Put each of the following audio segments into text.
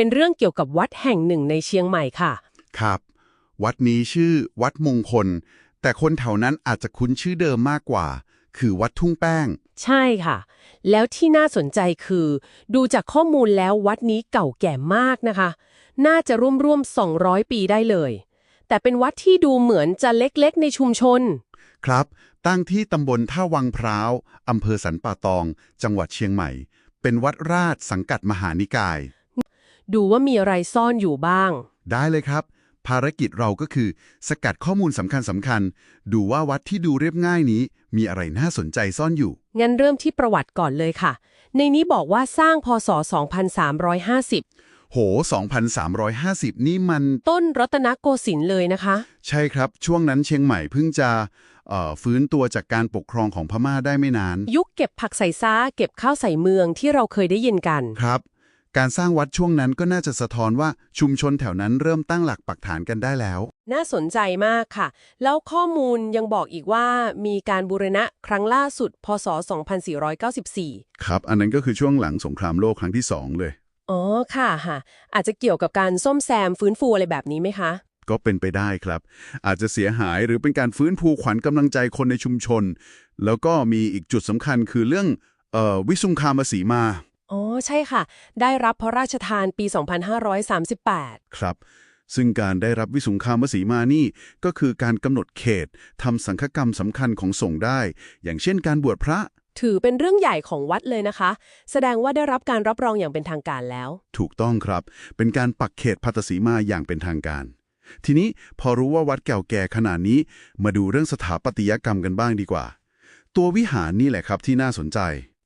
เป็นเรื่องเกี่ยวกับวัดแห่งหนึ่งในเชียงใหม่ค่ะ ครับ วัดนี้ชื่อวัดมงคล แต่คนแถวนั้นอาจจะคุ้นชื่อเดิมมากกว่า คือวัดทุ่งแป้ง ใช่ค่ะ แล้วที่น่าสนใจคือ ดูจากข้อมูลแล้ววัดนี้เก่าแก่มากนะคะ น่าจะร่วมๆ200 ปีได้เลย แต่เป็นวัดที่ดูเหมือนจะเล็กๆ ในชุมชน ครับ ตั้งที่ตำบลท่าวังพร้าวอำเภอสันป่าตอง จังหวัดเชียงใหม่ เป็นวัดราชสังกัดมหานิกาย ดูว่ามีอะไรซ่อนอยู่บ้าง ได้เลยครับ ภารกิจเราก็คือ สกัดข้อมูลสำคัญสำคัญๆดูว่าวัดที่ดูเรียบง่ายนี้ มีอะไรน่าสนใจซ่อนอยู่ งั้นเริ่มที่ประวัติก่อนเลยค่ะ ในนี้บอกว่าสร้างพศ 2350 โห 2,350 นี่มัน ต้นรัตนโกสินทร์เลยนะคะ ใช่ครับ ช่วงนั้นเชียงใหม่เพิ่งจะเอ่อฟื้นตัวจากการปกครองของพม่าได้ไม่นาน ยุคเก็บผักใส่ซ้า เก็บข้าวใส่เมืองที่เราเคยได้ยินกัน ครับ การสร้างวัดช่วงนั้นก็น่าจะสะท้อนว่าชุมชนแถวนั้นเริ่มตั้งหลักปักฐานกันได้แล้ว น่าสนใจมากค่ะ แล้วข้อมูลยังบอกอีกว่ามีการบูรณะครั้งล่าสุด พศ 2494 ครับ อันนั้นก็คือช่วงหลังสงครามโลกครั้งที่สองเลย อ๋อ ค่ะค่ะ อาจจะเกี่ยวกับการซ่อมแซมฟื้นฟูอะไรแบบนี้ไหมคะ ก็เป็นไปได้ครับ อาจจะเสียหายหรือเป็นการฟื้นฟูขวัญกำลังใจคนในชุมชน แล้วก็มีอีกจุดสำคัญคือเรื่องเอ่อวิสุงคามสีมา อ๋อ ใช่ค่ะ ได้รับพระราชทานปี 2538 ครับ ซึ่งการได้รับวิสุงคามสีมานี่ ก็คือการกำหนดเขตทำสังฆกรรมสำคัญของสงฆ์ได้ อย่างเช่นการบวชพระ ถือเป็นเรื่องใหญ่ของวัดเลยนะคะ แสดงว่าได้รับการรับรองอย่างเป็นทางการแล้ว ถูกต้องครับ เป็นการปักเขตพัตสีมาอย่างเป็นทางการ ทีนี้พอรู้ว่าวัดเก่าแก่ขนาดนี้ มาดูเรื่องสถาปัตยกรรมกันบ้างดีกว่า ตัววิหารนี่แหละครับที่น่าสนใจ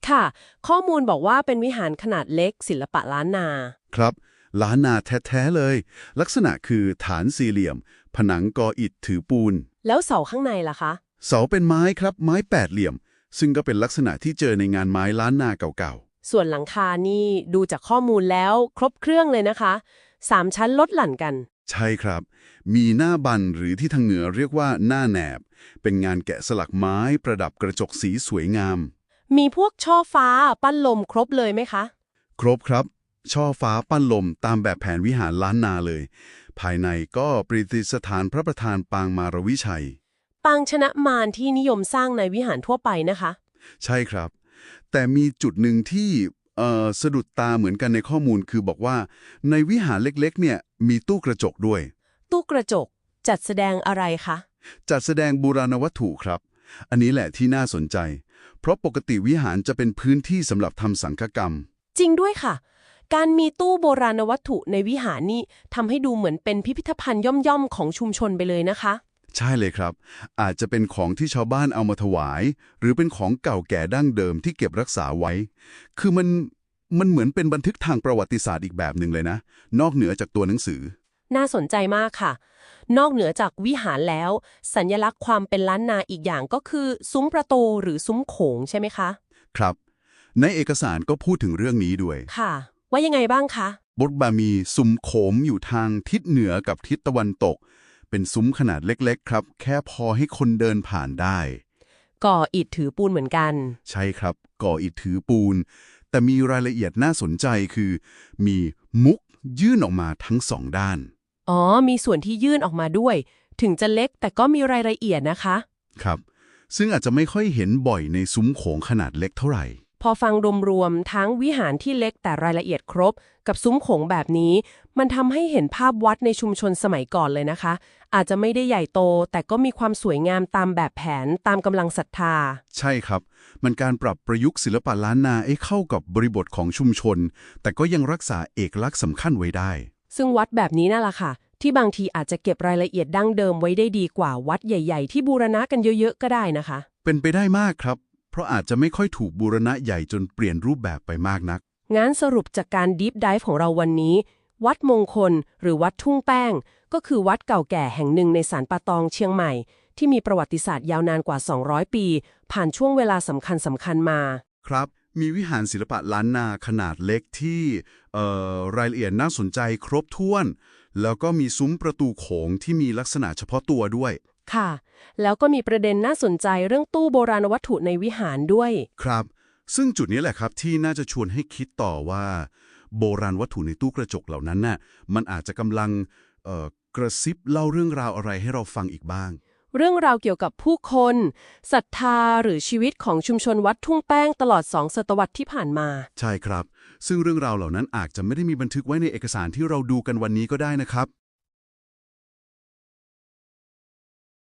ค่ะ ข้อมูลบอกว่าเป็นวิหารขนาดเล็กศิลปะล้านนา ครับ ล้านนาแท้ๆเลย ลักษณะคือฐานสี่เหลี่ยม ผนังกออิฐถือปูน แล้วเสาข้างในล่ะคะ เสาเป็นไม้ครับไม้แปดเหลี่ยม ซึ่งก็เป็นลักษณะที่เจอในงานไม้ล้านนาเก่าส่วนหลังคานี่ดูจากข้อมูลแล้วครบเครื่องเลยนะคะสามชั้นลดหลั่นกัน ๆ ใช่ครับ มีหน้าบันหรือที่ทางเหนือเรียกว่าหน้าแหนบ เป็นงานแกะสลักไม้ประดับกระจกสีสวยงาม มีพวกช่อฟ้าปั้นลมครบเลยไหมคะ ครบครับ ช่อฟ้าปั้นลมตามแบบแผนวิหารล้านนาเลย ภายในก็ประดิษฐานพระประธานปางมารวิชัย ปางชนะมารที่นิยมสร้างในวิหารทั่วไปนะคะ ใช่ครับ แต่มีจุดหนึ่งที่เอ่อสะดุดตาเหมือนกันในข้อมูลคือบอกว่า ในวิหารเล็กๆ เนี่ยมีตู้กระจกด้วย ตู้กระจกจัดแสดงอะไรคะ จัดแสดงบูราณวัตถุครับ อันนี้แหละที่น่าสนใจ เพราะปกติวิหารจะเป็นพื้นที่สำหรับทำสังฆกรรม จริงด้วยค่ะ การมีตู้โบราณวัตถุในวิหารนี่ทำให้ดูเหมือนเป็นพิพิธภัณฑ์ย่อมๆของชุมชนไปเลยนะคะ ใช่เลยครับ อาจจะเป็นของที่ชาวบ้านเอามาถวาย หรือเป็นของเก่าแก่ดั้งเดิมที่เก็บรักษาไว้ คือมันมันเหมือนเป็นบันทึกทางประวัติศาสตร์อีกแบบหนึ่งเลยนะ นอกเหนือจากตัวหนังสือ น่าสนใจมากค่ะ นอกเหนือจากวิหารแล้ว สัญลักษณ์ความเป็นล้านนาอีกอย่างก็คือ ซุ้มประตูหรือซุ้มโขงใช่ไหมคะ ครับ ในเอกสารก็พูดถึงเรื่องนี้ด้วย ค่ะ ว่ายังไงบ้างคะบทบามีซุ้มโขมอยู่ทางทิศเหนือกับทิศตะวันตก เป็นซุ้มขนาดเล็กๆ ครับ แค่พอให้คนเดินผ่านได้ ก่ออิฐถือปูนเหมือนกัน ใช่ครับ ก่ออิฐถือปูน แต่มีรายละเอียดน่าสนใจคือ มีมุกยื่นออกมาทั้งสองด้าน อ๋อ มีส่วนที่ยื่นออกมาด้วย ถึงจะเล็กแต่ก็มีรายละเอียดนะคะ ครับ ซึ่งอาจจะไม่ค่อยเห็นบ่อยในซุ้มโขงขนาดเล็กเท่าไหร่ พอฟังรวมๆทั้งวิหารที่เล็กแต่รายละเอียดครบ กับซุ้มโขงแบบนี้ มันทำให้เห็นภาพวัดในชุมชนสมัยก่อนเลยนะคะ อาจจะไม่ได้ใหญ่โต แต่ก็มีความสวยงามตามแบบแผนตามกำลังศรัทธา ใช่ครับ มันการปรับประยุกต์ศิลปะล้านนาให้เข้ากับบริบทของชุมชน แต่ก็ยังรักษาเอกลักษณ์สำคัญไว้ได้ ซึ่งวัดแบบนี้นั่นแหละค่ะ ที่บางทีอาจจะเก็บรายละเอียดดั้งเดิมไว้ได้ดีกว่าวัดใหญ่ ๆ ที่บูรณะกันเยอะๆก็ได้นะคะ เป็นไปได้มากครับ เพราะอาจจะไม่ค่อยถูกบูรณะใหญ่จนเปลี่ยนรูปแบบไปมากนักงั้นสรุปจากการดีฟไดฟ์ของเราวันนี้ วัดมงคล หรือวัดทุ่งแป้ง ก็คือวัดเก่าแก่แห่งหนึ่งในสารปะตองเชียงใหม่ ที่มีประวัติศาสตร์ยาวนานกว่า 200 ปี ผ่านช่วงเวลาสำคัญสำคัญมา ครับ มีวิหารศิลปะล้านนาขนาดเล็กที่เอ่อรายละเอียดน่าสนใจครบถ้วน แล้วก็มีซุ้มประตูโขงที่มีลักษณะเฉพาะตัวด้วย ค่ะ แล้วก็มีประเด็นน่าสนใจเรื่องตู้โบราณวัตถุในวิหารด้วย ครับ ซึ่งจุดนี้แหละครับที่น่าจะชวนให้คิดต่อว่า โบราณวัตถุในตู้กระจกเหล่านั้นน่ะมันอาจจะกำลังเอ่อกระซิบเล่าเรื่องราวอะไรให้เราฟังอีกบ้าง เรื่องราวเกี่ยวกับผู้คนศรัทธาหรือชีวิตของชุมชนวัดทุ่งแป้งตลอดสองศตวรรษที่ผ่านมา ใช่ครับ ซึ่งเรื่องราวเหล่านั้นอาจจะไม่ได้มีบันทึกไว้ในเอกสารที่เราดูกันวันนี้ก็ได้นะครับ